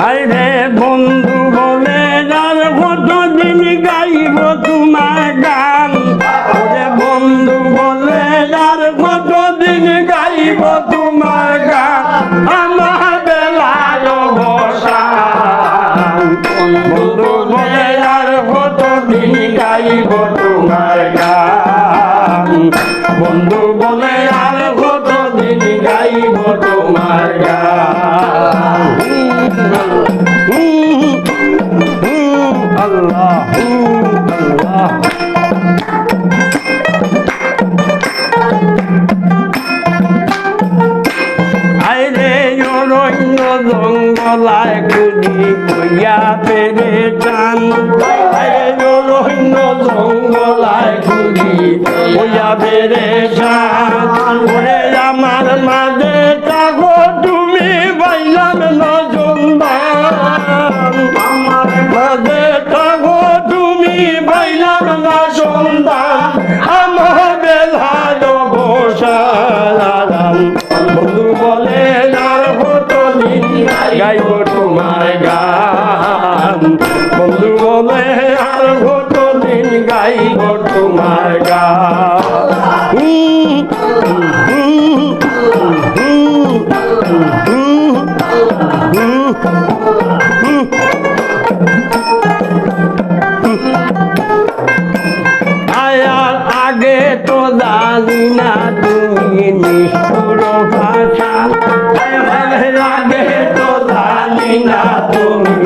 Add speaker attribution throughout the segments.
Speaker 1: আরে বন্ধু বলে যার কতদিন গাইব তোমার গান? ওরে বন্ধু বলে যার কতদিন গাইব তোমার গান? আমার বেলায় অবসান বন্ধু বলে যার কতদিন গাইব তোমার গান? আইরে অরণ্য জঙ্গলায় খুঁজি কইয়া পেরে চান আইরে অরণ্য জঙ্গলায় খুঁজি কইয়া পেরে চান ওরে আমার মাঝে গাইব তোমার গান আয়ার আগে তো জানি না তুমি নিষ্ঠুর ভাষা। আগে তো জানি না তুমি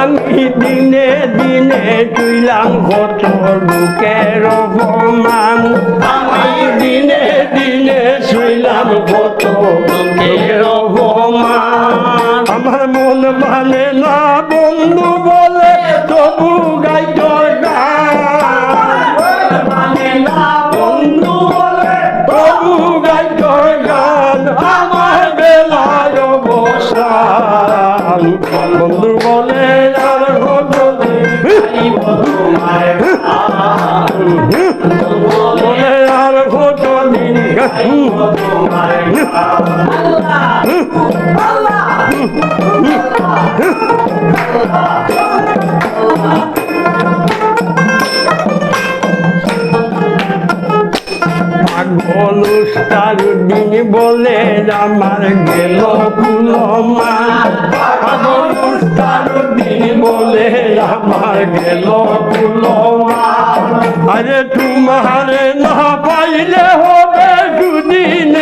Speaker 1: আমি দিনে দিনে চুইলাম কত বুকের অপমান আমি দিনে দিনে শুইলাম কত বুকের বন্ধু বলে দিন তোমার বলে আর কত দিন পাগল বলে আমার গেল উস্তারুদ্দিন বলে আমার গেল কুলমান আরে তোমার না পাইলে হবে দুদিন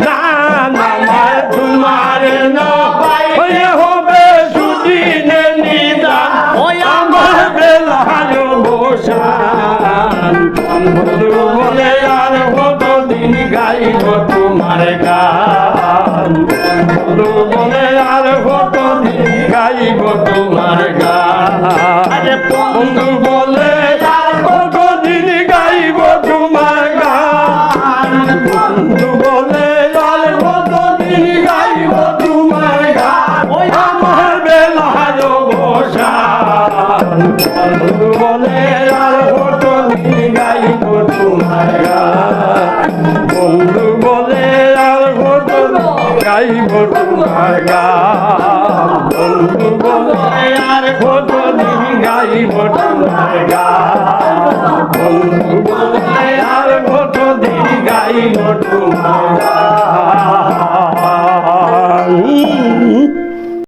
Speaker 1: দান তোমার না পাইলে হবে দুদিন আমার বেলায় বসান। বন্ধু বলে আর তোমার গান। বনে আর কত দিন গাইব তোমার গান। আরে বন্ধু বলে, আর কত দিন গাইব তোমার গান। বন্ধু বলে, আর হতো গাইব তোমার গান। বন্ধু বলে, আর হতো গাইব তোমার গান। বন্ধু বলে, আর হতো গাইব তোমার গান। বন্ধু